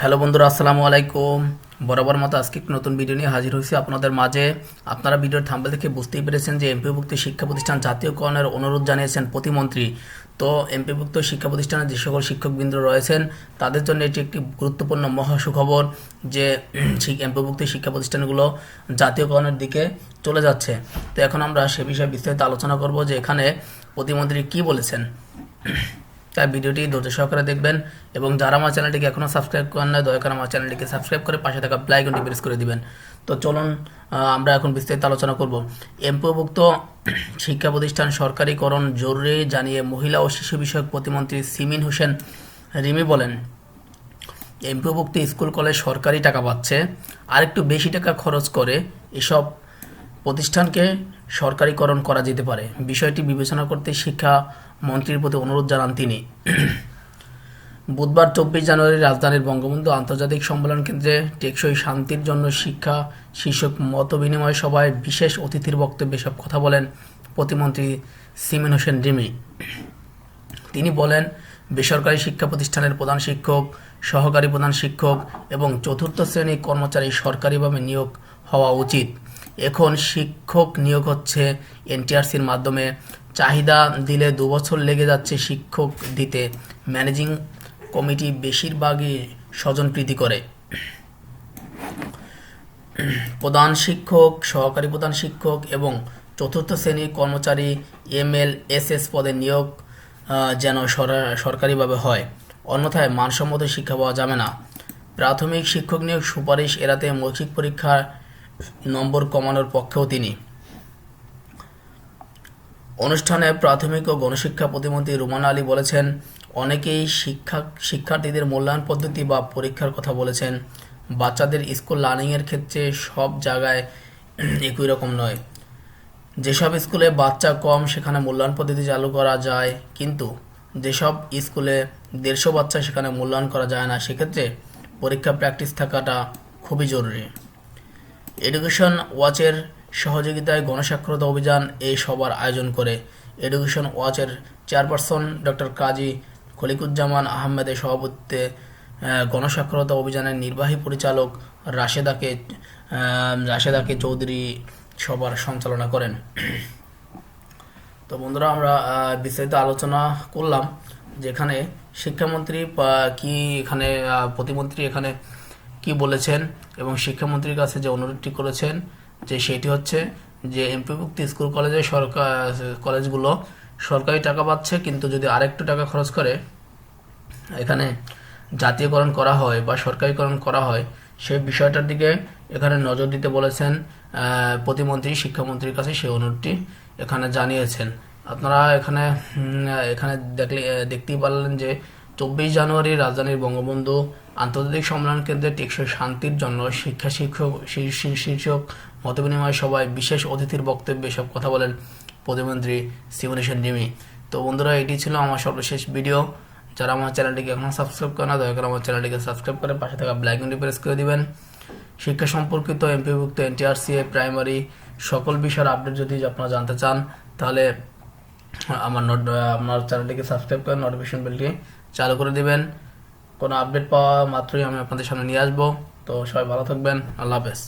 Hello বন্ধুরা, আসসালামু আলাইকুম। বরাবর মতো আজকে একটি নতুন ভিডিও নিয়ে হাজির হয়েছি আপনাদের মাঝে। আপনারা ভিডিওর থাম্বেল থেকে বুঝতেই পেরেছেন যে এমপিভুক্ত শিক্ষা প্রতিষ্ঠান জাতীয়করণের অনুরোধ জানিয়েছেন প্রতিমন্ত্রী। তো এমপিভুক্ত শিক্ষা প্রতিষ্ঠানে যে সকল শিক্ষকবৃন্দ রয়েছেন, তাদের জন্য এটি একটি গুরুত্বপূর্ণ মহা সুখবর যে এমপিভুক্ত শিক্ষা প্রতিষ্ঠানগুলো জাতীয়করণের দিকে চলে যাচ্ছে। তো এখন আমরা সে বিষয়ে বিস্তারিত আলোচনা করব যে এখানে প্রতিমন্ত্রী কি বলেছেন। তাই ভিডিওটি ধৈর্য সহকারে দেখবেন এবং যারা আমার চ্যানেলটিকে এখনও সাবস্ক্রাইব করেন না দয়া করে আমার চ্যানেলটিকে সাবস্ক্রাইব করে পাশে থাকা প্লাইকনটি প্রেস করে দিবেন। তো চলুন আমরা এখন বিস্তারিত আলোচনা করব। এমপিওভুক্ত শিক্ষা প্রতিষ্ঠান সরকারিকরণ জরুরি জানিয়ে মহিলা ও শিশু বিষয়ক প্রতিমন্ত্রী সিমিন হোসেন রিমি বলেন, এমপিওভুক্ত স্কুল, কলেজ সরকারি টাকা পাচ্ছে আর একটু বেশি টাকা খরচ করে এসব প্রতিষ্ঠানকে সরকারিকরণ করা যেতে পারে। বিষয়টি বিবেচনা করতে শিক্ষা মন্ত্রীর প্রতি অনুরোধ জানান তিনি। বুধবার চব্বিশ জানুয়ারি রাজধানীর বঙ্গবন্ধু আন্তর্জাতিক সম্মেলন কেন্দ্রে টেকসই শান্তির জন্য শিক্ষা, শীর্ষক মত বিনিময় সভায় বিশেষ অতিথির বক্তব্যে সব কথা বলেন প্রতিমন্ত্রী সিমিন হোসেন রিমি। তিনি বলেন, বেসরকারি শিক্ষা প্রতিষ্ঠানের প্রধান শিক্ষক, সহকারী প্রধান শিক্ষক এবং চতুর্থ শ্রেণির কর্মচারী সরকারিভাবে নিয়োগ হওয়া উচিত। এখন শিক্ষক নিয়োগ হচ্ছে এনটিআরসির মাধ্যমে। চাহিদা দিলে দু বছর লেগে যাচ্ছে শিক্ষক দিতে। ম্যানেজিং কমিটি বেশিরভাগই স্বজনপ্রীতি করে। প্রধান শিক্ষক, সহকারী প্রধান শিক্ষক এবং চতুর্থ শ্রেণির কর্মচারী এম এল এস এস পদে নিয়োগ যেন সরকারিভাবে হয়। অন্যথায় মানসম্মত শিক্ষা পাওয়া যাবে না। প্রাথমিক শিক্ষক নিয়োগ সুপারিশ এড়াতে মৌখিক পরীক্ষার নম্বর কমানোর পক্ষেও তিনি। অনুষ্ঠানে প্রাথমিক ও গণশিক্ষা প্রতিমন্ত্রী রুমানা আলী বলেছেন, অনেকেই শিক্ষা, শিক্ষার্থীদের মূল্যায়ন পদ্ধতি বা পরীক্ষার কথা বলেছেন। বাচ্চাদের স্কুল লার্নিংয়ের ক্ষেত্রে সব জায়গায় একই রকম নয়। যেসব স্কুলে বাচ্চা কম, সেখানে মূল্যায়ন পদ্ধতি চালু করা যায়, কিন্তু যেসব স্কুলে দেড়শো বাচ্চা, সেখানে মূল্যায়ন করা যায় না। সেক্ষেত্রে পরীক্ষা প্র্যাকটিস থাকাটা খুবই জরুরি। এডুকেশন ওয়াচের সহযোগিতায় গণস্বাক্ষরতা অভিযান এই সভার আয়োজন করে এডুকেশন ওয়াচের চেয়ারপারসন ডক্টর কাজী খলিকুজ্জামান আহমেদের সভাপতিত্বে গণস্বাক্ষরতা অভিযানের নির্বাহী পরিচালক রাশেদাকে রাশেদাকে চৌধুরী সভার সঞ্চালনা করেন। তো বন্ধুরা, আমরা বিস্তারিত আলোচনা করলাম যেখানে শিক্ষামন্ত্রী কি এখানে প্রতিমন্ত্রী এখানে কি বলেছেন এবং শিক্ষামন্ত্রীর কাছে যে অনুরোধটি করেছেন যে সেটি হচ্ছে যে এমপিভুক্ত স্কুল কলেজে সরকার, কলেজগুলো সরকারি টাকা পাচ্ছে, কিন্তু যদি আরেকটু টাকা খরচ করে, এখানে জাতীয়করণ করা হয় বা সরকারিকরণ করা হয় সেই বিষয়টার দিকে এখানে নজর দিতে বলেছেন প্রতিমন্ত্রী, শিক্ষামন্ত্রীর কাছে সেই অনুরোধটি এখানে জানিয়েছেন। আপনারা এখানে এখানে দেখলে, দেখতেই পারলেন যে চব্বিশ জানুয়ারি রাজধানীর বঙ্গবন্ধু আন্তর্জাতিক সম্মেলন কেন্দ্রে টেকসই শান্তির জন্য শিক্ষা শিক্ষক, শীর্ষ- শীর্ষ- শীর্ষক, মতবিনিময় সভায় বিশেষ অতিথির বক্তব্যে সব কথা বলেন প্রতিমন্ত্রী সিমুলেশন ডিমি তো বন্ধুরা, এটি ছিল আমার সর্বশেষ ভিডিও। যারা আমার চ্যানেলটিকে এখনও সাবস্ক্রাইব করে না, দয়া করে আমার চ্যানেলটিকে সাবস্ক্রাইব করে পাশে থাকা ব্ল্যাক আইকনটি প্রেস করে দিবেন। শিক্ষা সম্পর্কিত এমপিভুক্ত এনটিআরসিএ প্রাইমারি সকল বিষয়ের আপডেট যদি আপনারা জানতে চান, তাহলে আমার নোট আমার চ্যানেলটিকে সাবস্ক্রাইব করে নোটিফিকেশন বেলটি চালু করে দিবেন। কোনো আপডেট পাওয়া মাত্রই আমি আপনাদের সামনে নিয়ে আসব। তো সবাই ভালো থাকবেন। আল্লাহ হাফেজ।